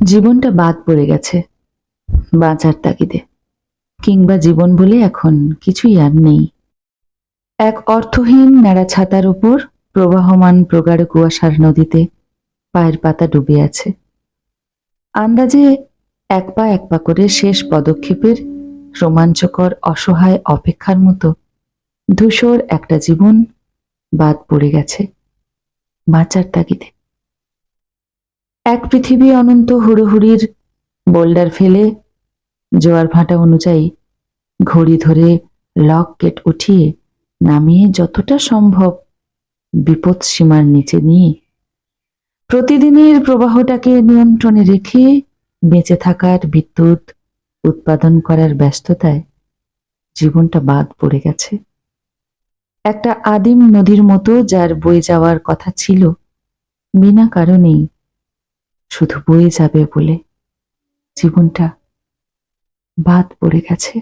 জীবনটা বাদ পড়ে গেছে, বাঁচার তাগিদে। কিংবা জীবন বলে এখন কিছুই আর নেই। এক অর্থহীন ন্যাড়া ছাতার উপর প্রবাহমান প্রগাঢ় কুয়াশার নদীতে পায়ের পাতা ডুবে আছে। আন্দাজে এক পা এক পা করে শেষ পদক্ষেপের রোমাঞ্চকর, অসহায় অপেক্ষার মতো ধূসর একটা জীবন বাদ পড়ে গেছে, বাঁচার তাগিদে। এক পৃথিবী অনন্ত হুড়োহুড়ির বোল্ডার ফেলে জোয়ার ভাটা অনুযায়ী ঘড়ি ধরে লক গেট উঠিয়ে নামিয়ে যতটা সম্ভব বিপদ সীমার নিচে নিয়ে প্রতিদিনের প্রবাহটাকে নিয়ন্ত্রণে রেখে বেঁচে থাকার বিদ্যুৎ উৎপাদন করার ব্যস্ততায় জীবনটা বাদ পড়ে গেছে। একটা আদিম নদীর মতো যার বয়ে যাওয়ার কথা ছিল, বিনা কারণেই শুধু বয়ে যাবে বলে জীবনটা বাদ পড়ে গেছে।